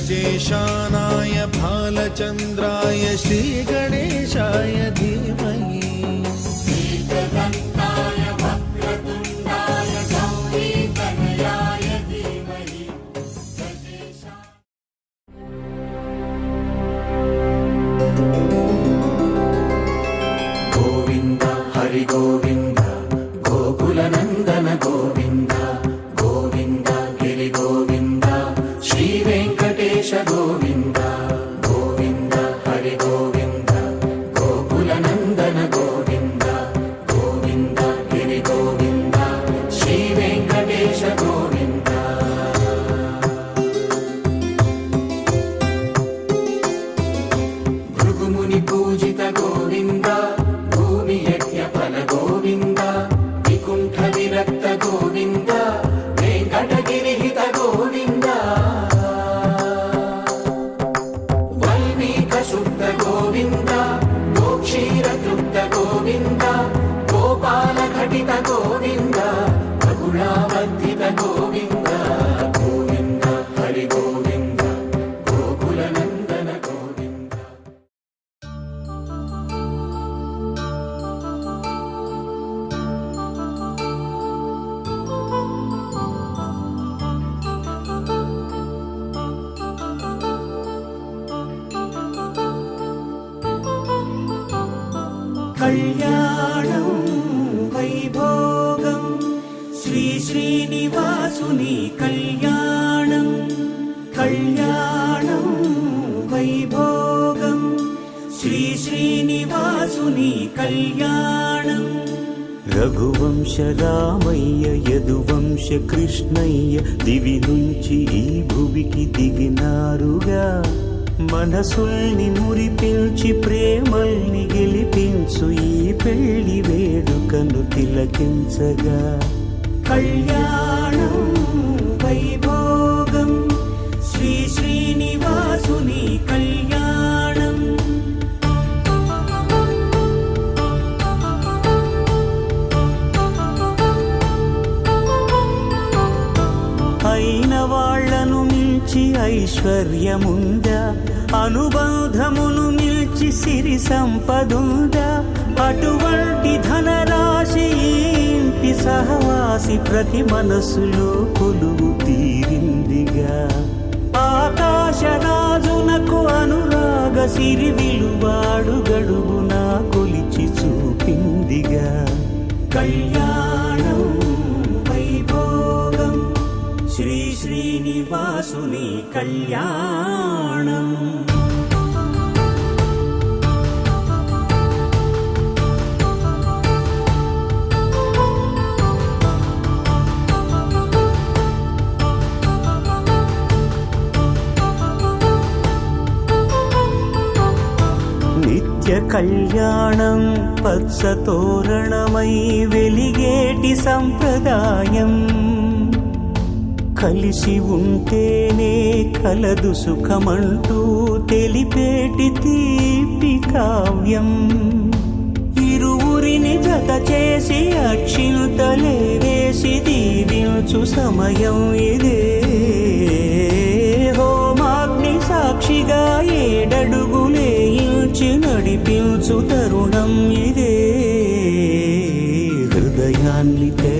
गजेशानाय भालचन्द्राय श्रीगणेशाय धीमहि। एकदन्ताय वक्रतुण्डाय love. కళ్యాణం వైభోగం. శ్రీ శ్రీనివాసుని కళ్యాణం కళ్యాణం వైభోగం. శ్రీ శ్రీనివాసుని కళ్యాణం. రఘువంశ రామయ్య యదువంశ కృష్ణయ్య దివి నుంచి ఈ భువికి దిగినారుగా. మనసుల్ని మురిపించి ప్రేమల్ని గెలిపించు ఈ పెళ్ళి వేడుకను తిలకించగా. కళ్యాణం వైభోగం శ్రీ శ్రీనివాసుని మించి ఐశ్వర్యముందా అనుబంధమును మిల్చి సిరి సంపదుందా అటువంటి ధనరాశి ఇంటి సహవాసి ప్రతి మనసులో కొలువు తీరిందిగా. ఆకాశరాజునకు అనురాగ సిరి విలువాడుగా ശ്രീനിവാസുനി കല്യാണം. കല്യാണം പച്ചതോരണമൈ വെലികേട്ടി സമ്പ്രദായം. కలిసి ఉంటేనే కలదు సుఖమంటూ తెలిపేటి తీపి కావ్యం. ఇరువురిని జత చేసి అక్షింతలే వేసి దీవించు సమయం ఇదే. హోమాగ్ని సాక్షిగా ఏడడుగులే ఇంచి నడిపించు తరుణం ఇదే. హృదయాన్ని తెర